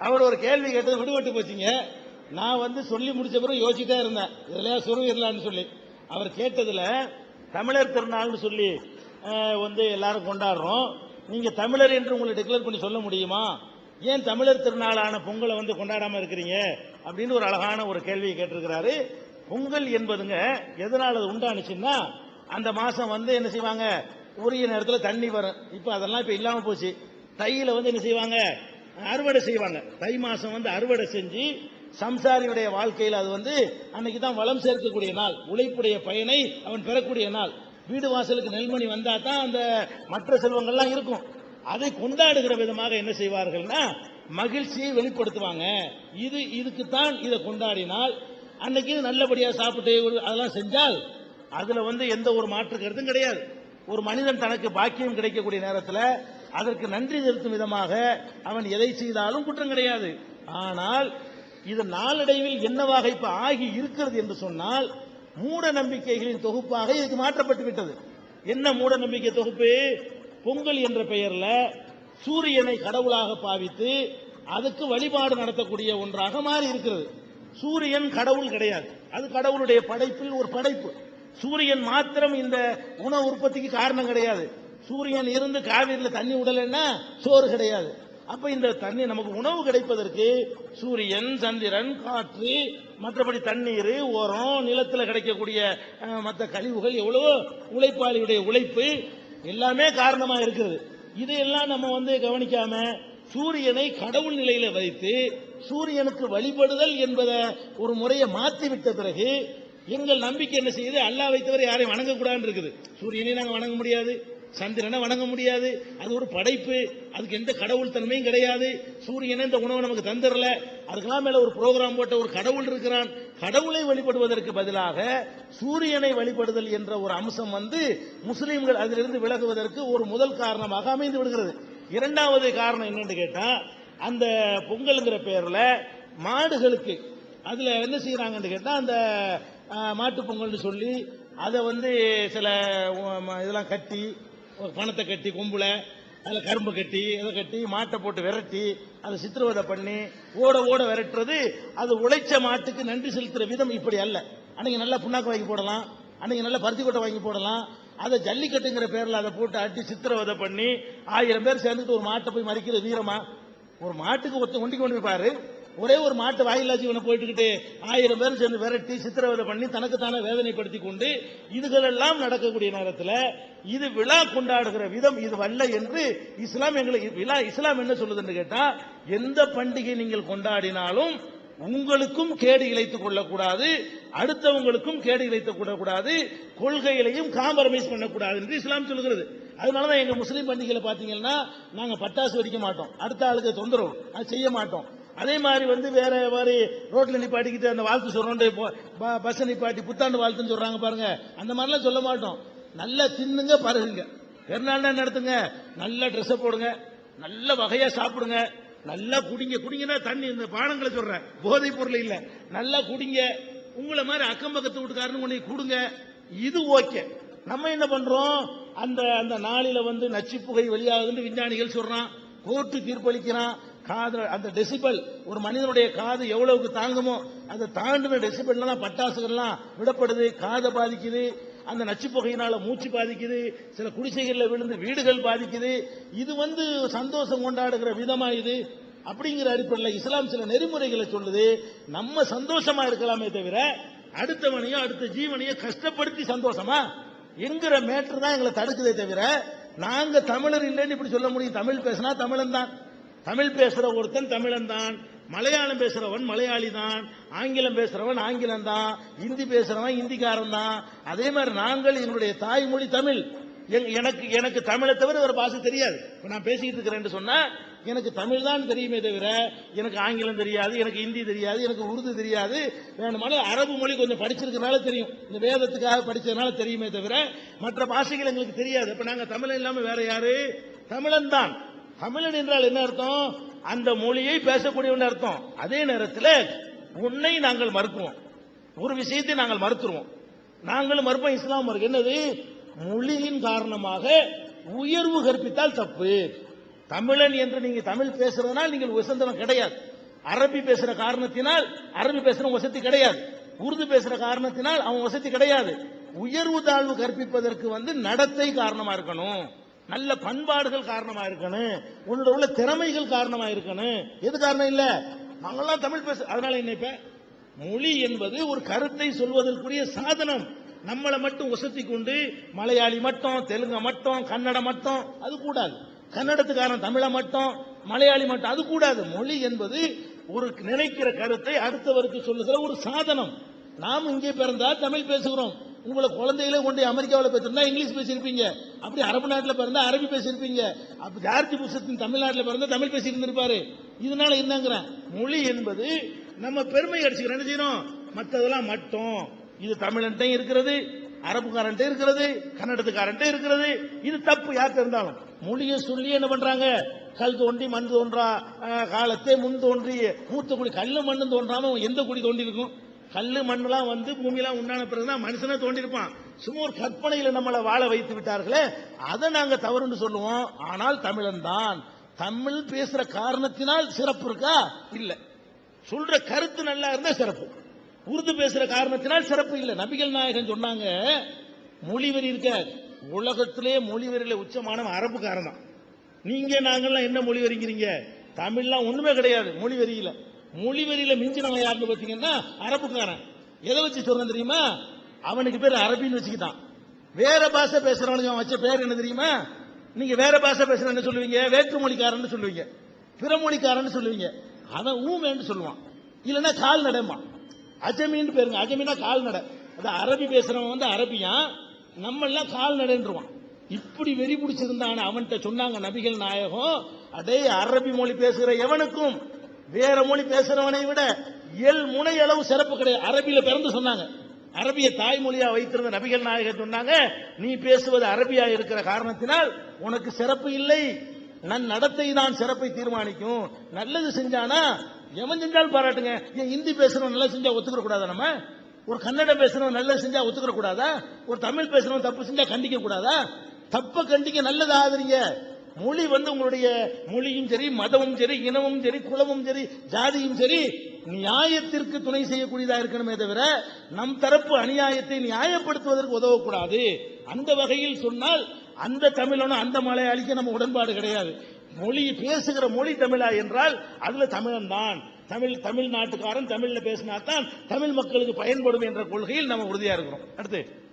அவர் ஒரு கேள்வி கேட்டது விடுபட்டு போச்சுங்க. நான் வந்து சொல்லி முடிச்ச பிறகு யோசிச்சுட்டே இருந்தேன். இதுல சுருவிடலான்னு சொல்லி. அவர் கேட்டதுல தமிழர் திருநாள்னு சொல்லி வந்து எல்லாரும் கொண்டாடுறோம். நீங்க தமிழர் என்று உங்களை டிக்ளேர் பண்ணி சொல்ல முடியுமா? ஏன் தமிழர் திருநாளான பொங்கலை வந்து கொண்டாடாம இருக்கிறீங்க? அப்படின்னு ஒரு அழகான ஒரு கேள்வியை கேட்டிருக்கிறாரு. பொங்கல் என்பதுங்க எதனால அது உண்டானுச்சுன்னா அந்த மாசம் வந்து என்ன செய்வாங்க? உரிய நேரத்தில் தண்ணி வரும். இப்போ அதெல்லாம் இப்போ இல்லாமல் போச்சு. தையில வந்து என்ன செய்வாங்க? அறுவடை செய்வாங்க. தை மாசம் வந்து அறுவடை செஞ்சு சம்சாரியுடைய வாழ்க்கையில் அது வந்து அன்னைக்கு தான் வளம் சேர்க்கக்கூடிய நாள். உழைப்புடைய பயனை அவன் பெறக்கூடிய நாள். வீடு வாசலுக்கு நெல்மணி வந்தா தான் அந்த மற்ற செல்வங்கள்லாம் இருக்கும். அதை கொண்டாடுகிற விதமாக என்ன செய்வார்கள்னா மகிழ்ச்சியை வெளிப்படுத்துவாங்க. இது இதுக்கு தான் இதை கொண்டாடினால் அன்னைக்கு நல்லபடியாக சாப்பிட்டு அதெல்லாம் செஞ்சால் அதுல வந்து எந்த ஒரு மாற்று கருத்தும் கிடையாது. ஒரு மனிதன் தனக்கு பாக்கியம் கிடைக்கக்கூடிய நேரத்தில் அதற்கு நன்றி செலுத்தும் விதமாக அவன் எதை செய்தாலும் குற்றம் கிடையாது. ஆனால் இது நாளடைவில் என்னவாக இப்ப ஆகி இருக்கிறது என்று சொன்னால் மூட நம்பிக்கைகளின் தொகுப்பாக இதுக்கு மாற்றப்பட்டு விட்டது. என்ன மூட நம்பிக்கை தொகுப்பு? பொங்கல் என்ற பெயர்ல சூரியனை கடவுளாக பாவித்து அதுக்கு வழிபாடு நடத்தக்கூடிய ஒன்றாக மாறி இருக்கிறது. சூரியன் கடவுள் கிடையாது. அது கடவுளுடைய படைப்பில் ஒரு படைப்பு. சூரியன் மாத்திரம் இந்த உணவு உற்பத்திக்கு காரணம் கிடையாது. சூரியன் இருந்து காவிரியில் தண்ணி விடலைன்னா சோறு கிடையாது. அப்ப இந்த தண்ணி நமக்கு உணவு கிடைப்பதற்கு சூரியன் சந்திரன் காற்று மற்றபடி தண்ணீர் உரம் நிலத்தில் கிடைக்கக்கூடிய மற்ற கழிவுகள் எவ்வளவோ உழைப்பாளியுடைய உழைப்பு எல்லாமே காரணமா இருக்குது இதையெல்லாம் நம்ம வந்து கவனிக்காம சூரியனை கடவுள் நிலையில வைத்து சூரியனுக்கு வழிபடுதல் என்பதை ஒரு முறையை மாற்றி விட்ட பிறகு எங்கள் நம்பிக்கை என்ன செய்யுது? அல்லாஹ்வை தவிர யாரையும் வணங்கக்கூடாதுன்னு இருக்குது. சூரியனை நாங்கள் வணங்க முடியாது. சந்திரனை வணங்க முடியாது. அது ஒரு படைப்பு. அதுக்கு எந்த கடவுள் தன்மையும் கிடையாது. சூரியனை இந்த உணவை நமக்கு தந்துடல அதுக்கெல்லாம் மேல ஒரு ப்ரோக்ராம் போட்ட ஒரு கடவுள் இருக்கிறான். கடவுளை வழிபடுவதற்கு பதிலாக சூரியனை வழிபடுதல் என்ற ஒரு அம்சம் வந்து முஸ்லீம்கள் அதிலிருந்து விலகுவதற்கு ஒரு முதல் காரணமாக அமைந்து விடுகிறது. இரண்டாவது காரணம் என்னன்னு கேட்டா அந்த பொங்கல்ங்கிற பேர்ல மாடுகளுக்கு அதுல என்ன செய்யறாங்கன்னு கேட்டா அந்த அஹ், மாட்டுப் பொங்கல்னு சொல்லி அதை வந்து சில இதெல்லாம் கட்டி ஒரு பணத்தை கட்டி கொம்புல அதில் கரும்பு கட்டி இதை கட்டி மாட்டை போட்டு விரட்டி அதை சித்திரவதை பண்ணி ஓட ஓட விரட்டுறது அது உழைச்ச மாட்டுக்கு நன்றி செலுத்துற விதம் இப்படி அல்ல. அன்னைக்கு நல்லா புண்ணாக்கு வாங்கி போடலாம் அன்னைக்கு நல்லா பருத்தி கொட்டை வாங்கி போடலாம் அதை ஜல்லிக்கட்டுங்கிற பேரில் அதை போட்டு அட்டி சித்திரவதை பண்ணி ஆயிரம் பேர் சேர்ந்துட்டு ஒரு மாட்டை போய் மறிக்கிற வீரமா? ஒரு மாட்டுக்கு ஒருத்தன் ஒண்டிக்கு கொண்டு போய் பாரு. ஒரே ஒரு மாட்டு வாயில்லா ஜீவனை போயிட்டுக்கிட்டு ஆயிரம் பேர் சேர்ந்து விரட்டி சித்திரவதை பண்ணி தனக்கு தானே வேதனைப்படுத்தி கொண்டு இதுகளெல்லாம் நடக்கக்கூடிய நேரத்தில் இது விழா கொண்டாடுகிற விதம் இது வல்ல என்று இஸ்லாம் எங்களுக்கு விழா இஸ்லாம் என்ன சொல்லுதுன்னு கேட்டா எந்த பண்டிகை நீங்கள் கொண்டாடினாலும் உங்களுக்கும் கேடு இழைத்துக் கொள்ளக்கூடாது அடுத்தவங்களுக்கும் கேடு இழைத்துக் கொள்ளக்கூடாது கொள்கைகளையும் காம்பரமைஸ் பண்ணக்கூடாது என்று இஸ்லாம் அதனால அதனாலதான் எங்க முஸ்லீம் பண்டிகையில பாத்தீங்கன்னா நாங்க பட்டாசு வெடிக்க மாட்டோம். அடுத்த ஆளுக்கு தொந்தரவு. அது செய்ய மாட்டோம். அதே மாதிரி வந்து வேற மாதிரி ரோட்ல நிப்பாட்டிக்கிட்டு அந்த வாழ்த்து சொல்றோம் பஸ் நிப்பாட்டி புத்தாண்டு வாழ்த்துன்னு சொல்றாங்க பாருங்க. அந்த மாதிரிலாம் சொல்ல மாட்டோம். நல்லா தின்னுங்க பருகுங்க பெருநாள் நடத்துங்க? நல்ல ட்ரெஸ்ஸை போடுங்க. நல்ல வகையா சாப்பிடுங்க. நல்லா குடிங்க. குடிங்கன்னா தண்ணி இந்த பானங்களை சொல்றேன். போதைப் பொருள் இல்ல. நல்லா குடிங்க. உங்களை மாதிரி அக்கம் பக்கத்து வீட்டுக்காரன்னு கொண்டு கொடுங்க. இது ஓகே. நம்ம என்ன பண்றோம்? அந்த அந்த நாளில வந்து நச்சுப்புகை வெளியாகுதுன்னு விஞ்ஞானிகள் சொல்றான். கோர்ட்டு தீர்ப்பளிக்கிறான். காது அந்த டெசிபல் ஒரு மனிதனுடைய காது எவ்வளவுக்கு தாங்குமோ அதை தாண்டின டெசிபல்லாம் பட்டாசுகள்லாம் விடப்படுது காதை பாதிக்குது அந்த நச்சுப்புகையினால மூச்சு பாதிக்குது சில குடிசைகளில் விழுந்து வீடுகள் பாதிக்குது. இது வந்து சந்தோஷம் கொண்டாடுகிற விதமா இது? அப்படிங்கிற அடிப்படையில் இஸ்லாம் சில நெறிமுறைகளை சொல்லுது. நம்ம சந்தோஷமா இருக்கலாமே தவிர அடுத்தவனையோ அடுத்த ஜீவனையோ கஷ்டப்படுத்தி சந்தோஷமா? என்கிற மேட்ரு தான் எங்களை தடுக்குதே தவிர நாங்க தமிழர் இல்லைன்னு இப்படி சொல்ல முடியும். தமிழ் பேசினா தமிழன் தான் தமிழ் பேசுற ஒருத்தன் தமிழன் தான் மலையாளம் பேசுறவன் மலையாளி தான் ஆங்கிலம் பேசுறவன் ஆங்கிலம் தான் இந்தி பேசுறவன் இந்திக்காரன் தான் அதே மாதிரி நாங்கள் எங்களுடைய தாய்மொழி தமிழ். எனக்கு எனக்கு தமிழை தவிர ஒரு பாஷை தெரியாது. நான் பேசிக்கிட்டு இருக்கிறேன்னு சொன்னா எனக்கு தமிழ் தான் தெரியுமே தவிர எனக்கு ஆங்கிலம் தெரியாது எனக்கு ஹிந்தி தெரியாது எனக்கு உருது தெரியாது. வேணுமான அரபு மொழி கொஞ்சம் படிச்சிருக்கனால தெரியும். இந்த வேதத்துக்காக படிச்சதுனால தெரியுமே தவிர மற்ற பாஷைகள் எங்களுக்கு தெரியாது. அப்ப நாங்க தமிழன் இல்லாம வேற யாரு? தமிழன் தான். தமிழன் என்றால் என்ன அர்த்தம்? அந்த மொழியை பேசக்கூடியவன் அர்த்தம். அதே நேரத்தில் உன்னை நாங்கள் மறுக்குவோம் ஒரு விஷயத்தை நாங்கள் மறுத்துருவோம். நாங்களும் மறுப்போம் இஸ்லாம் மறுக்கு என்னது? மொழியின் காரணமாக உயர்வு கற்பித்தால் தப்பு. தமிழன் என்று நீங்க தமிழ் பேசுறதுனால் நீங்கள் உசந்தனம் கிடையாது. அரபி பேசுற காரணத்தினால் அரபி பேசுற வசதி கிடையாது. உருது பேசுற காரணத்தினால் அவன் வசதி கிடையாது. உயர்வு தாழ்வு கற்பிப்பதற்கு வந்து நடத்தை காரணமா இருக்கணும். நல்ல பண்பாடுகள் காரணமா இருக்கணும். உன்னோட உள்ள திறமைகள் காரணமா இருக்கணும். எது காரணம் இல்ல? நாங்கெல்லாம் தமிழ் பேச அதனால என்ன இப்ப? மொழி என்பது ஒரு கருத்தை சொல்வதற்குரிய சாதனம். நம்மளை மட்டும் உசத்தி கொண்டு மலையாளி மட்டும் தெலுங்க மட்டும் கன்னடம் மட்டும் அது கூடாது. கன்னடத்துக்காரன் தமிழை மட்டும் மலையாளி மட்டும் அது கூடாது. மொழி என்பது ஒரு நினைக்கிற கருத்தை அடுத்தவருக்கு சொல்லுகிற ஒரு சாதனம். நாம் இங்கே பிறந்தா தமிழ் பேசுகிறோம். உங்களை குழந்தையில கொண்டு அமெரிக்காவில் பேசுறதா இங்கிலீஷ் பேசியிருப்பீங்க. அப்படி அரபு நாட்டில் பிறந்தா அரபி பேசியிருப்பீங்க. அப்ப ஜார்ஜ் புஷத்தின் தமிழ்நாட்டில் பிறந்தா தமிழ் பேசியிருந்திருப்பாரு இதனால என்னங்கிறேன். மொழி என்பது நம்ம பெருமை அடிச்சுக்கிறோம். என்ன செய்யணும் மற்றதெல்லாம் மட்டும். இது தமிழன்ட்டையும் இருக்கிறது. அரபுக்காரன்ட்ட இருக்கிறது கன்னடத்துக்காரன்ட்ட இருக்கிறது. இது தப்பு யார்கிட்ட இருந்தாலும். மொழியை சொல்லி என்ன பண்றாங்க? கல் தோண்டி மண் தோன்றா காலத்தே முன் தோன்றி மூத்த குடி கல்லு மண்ணு தோன்றாம எந்த குடி தோண்டி இருக்கும் கல்லு மண்ணெல்லாம் வந்து பூமியெல்லாம் உண்டான பிறகுதான் மனுஷனா தோண்டிருப்பான் சும்மா ஒரு கற்பனையில நம்மளை வாழ வைத்து விட்டார்களே அதை நாங்க தவறுன்னு சொல்லுவோம். ஆனால் தமிழன் தான். தமிழ் பேசுற காரணத்தினால் சிறப்பு இருக்கா? இல்ல. சொல்ற கருத்து நல்லா இருந்தா சிறப்பு. உருது பேசுற காரணத்தினால் சிறப்பு இல்லை. நபிகள் நாயகன் சொன்னாங்க மொழிவெறி இருக்க உலகத்திலே மொழிவெறியில உச்சமானவன் அரபுக்காரன் தான் நீங்க நாங்கள்லாம் என்ன மொழி வரிங்கிறீங்க தமிழ்லாம் ஒண்ணுமே கிடையாது மொழி வரியில மொழி வரியில மிஞ்சினவன் யாருன்னு பாத்தீங்கன்னா அரபுக்காரன். எதை வச்சு சொல்றேன் தெரியுமா? அவனுக்கு பேர் அரபின்னு வச்சுக்கிட்டான். வேற பாஷை பேசுறவனுக்கு அவன் வச்ச பேர் என்ன தெரியுமா? நீங்க வேற பாஷை பேசுற என்ன சொல்லுவீங்க? வேற்றுமொழிக்காரன்னு சொல்லுவீங்க. பிறமொழிக்காரன்னு சொல்லுவீங்க. அவன் ஊமேன்னு சொல்லுவான். இல்லைன்னா கால் நடமான் அஜமின்னு பேருங்க. அஜமினா கால்நடை. அது அரபி பேசுறவன் வந்து அரபியான் நம்மெல்லாம் கால்நடைன்றுவான். இப்படி வெறி பிடிச்சிருந்தான அவன்கிட்ட சொன்னாங்க நபிகள் நாயகம். அடே அரபி மொழி பேசுகிற எவனுக்கும் வேற மொழி பேசுறவனை விட எல் முனை அளவு சிறப்பு கிடையாது. அரபியில பிறந்து சொன்னாங்க. அரபிய தாய்மொழியா வைத்திருந்த நபிகள் நாயகர் சொன்னாங்க நீ பேசுவது அரபியா இருக்கிற காரணத்தினால் உனக்கு சிறப்பு இல்லை. நன் நடத்தை தான் சிறப்பை தீர்மானிக்கும். நல்லது செஞ்சானா எவன் செஞ்சாலும் பாராட்டுங்க. ஏன் ஹிந்தி பேசுறவன் நல்லா செஞ்சா ஒத்துக்கிற கூடாதா நம்ம? ஒரு கன்னடம் பேசுறவன் நல்லா செஞ்சா ஒத்துக்கிற கூடாதா? ஒரு தமிழ் பேசுறவன் தப்பு செஞ்சா கண்டிக்க கூடாதா? தப்ப கண்டிக்க நல்லது ஆகுறீங்க மொழி வந்து உங்களுடைய மொழியும் சரி மதமும் சரி இனமும் சரி குலமும் சரி ஜாதியும் சரி நியாயத்திற்கு துணை செய்யக்கூடியதா இருக்கணுமே தவிர நம் தரப்பு அநியாயத்தை நியாயப்படுத்துவதற்கு உதவக்கூடாது. அந்த வகையில் சொன்னால் அந்த தமிழனும் அந்த மலையாளிக்கு நம்ம உடன்பாடு கிடையாது. மொழி பேசுகிற மொழி தமிழா என்றால் அதுல தமிழன் தான். தமிழ் தமிழ்நாட்டுக்காரன் தமிழ்ல பேசினா தான் தமிழ் மக்களுக்கு பயன்படும் என்ற கொள்கையில் நம்ம உறுதியா இருக்கிறோம். அடுத்து